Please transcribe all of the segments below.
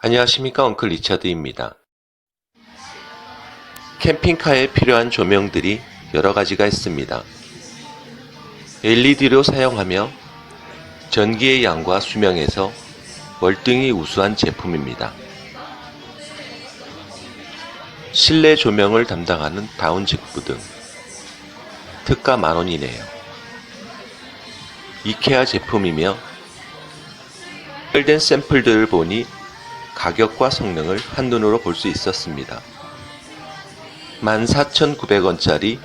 안녕하십니까 엉클 리처드입니다. 캠핑카에 필요한 조명들이 여러 가지가 있습니다. LED로 사용하며 전기의 양과 수명에서 월등히 우수한 제품입니다. 실내 조명을 담당하는 다운 직부 등 특가 만원이네요. 이케아 제품이며 된 샘플들을 보니 가격과 성능을 한눈으로 볼 수 있었습니다. 14,900원짜리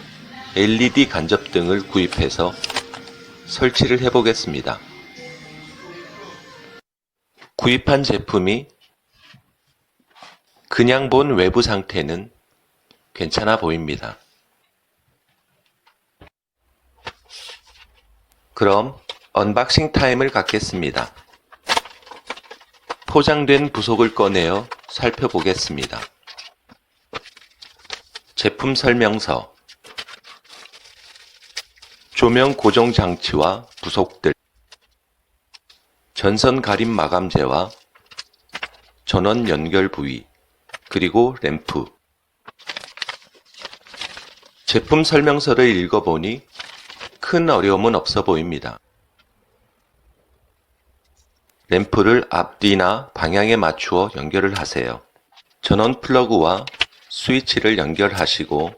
LED 간접등을 구입해서 설치를 해보겠습니다. 구입한 제품이 그냥 본 외부 상태는 괜찮아 보입니다. 그럼 언박싱 타임을 갖겠습니다. 포장된 부속을 꺼내어 살펴보겠습니다. 제품 설명서 조명 고정 장치와 부속들 전선 가림 마감재와 전원 연결 부위 그리고 램프 제품 설명서를 읽어보니 큰 어려움은 없어 보입니다. 램프를 앞뒤나 방향에 맞추어 연결을 하세요. 전원 플러그와 스위치를 연결하시고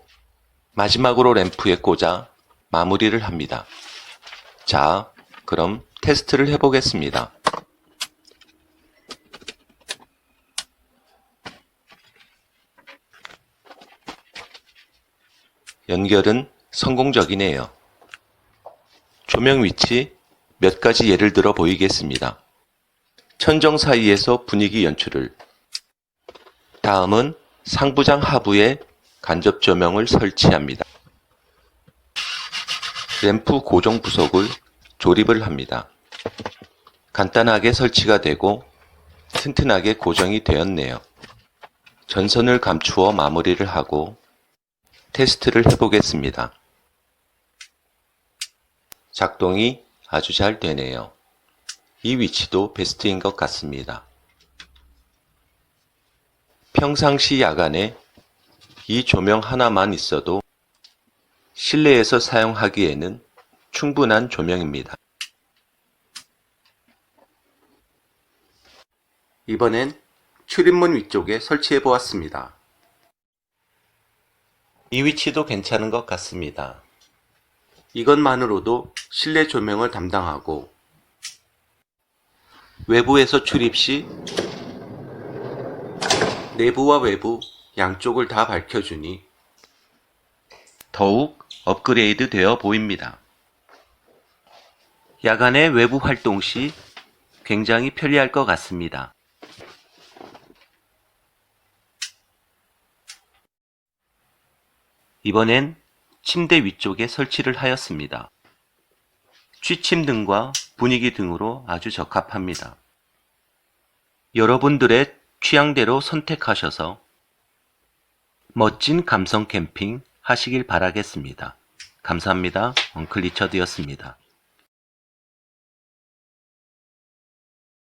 마지막으로 램프에 꽂아 마무리를 합니다. 자, 그럼 테스트를 해보겠습니다. 연결은 성공적이네요. 조명 위치 몇 가지 예를 들어 보이겠습니다. 천정 사이에서 분위기 연출을 다음은 상부장 하부에 간접 조명을 설치합니다. 램프 고정 부속을 조립을 합니다. 간단하게 설치가 되고 튼튼하게 고정이 되었네요. 전선을 감추어 마무리를 하고 테스트를 해보겠습니다. 작동이 아주 잘 되네요. 이 위치도 베스트인 것 같습니다. 평상시 야간에 이 조명 하나만 있어도 실내에서 사용하기에는 충분한 조명입니다. 이번엔 출입문 위쪽에 설치해 보았습니다. 이 위치도 괜찮은 것 같습니다. 이것만으로도 실내 조명을 담당하고 외부에서 출입 시 내부와 외부 양쪽을 다 밝혀주니 더욱 업그레이드 되어 보입니다. 야간에 외부 활동 시 굉장히 편리할 것 같습니다. 이번엔 침대 위쪽에 설치를 하였습니다. 취침 등과 분위기 등으로 아주 적합합니다. 여러분들의 취향대로 선택하셔서 멋진 감성 캠핑 하시길 바라겠습니다. 감사합니다. 엉클 리처드였습니다.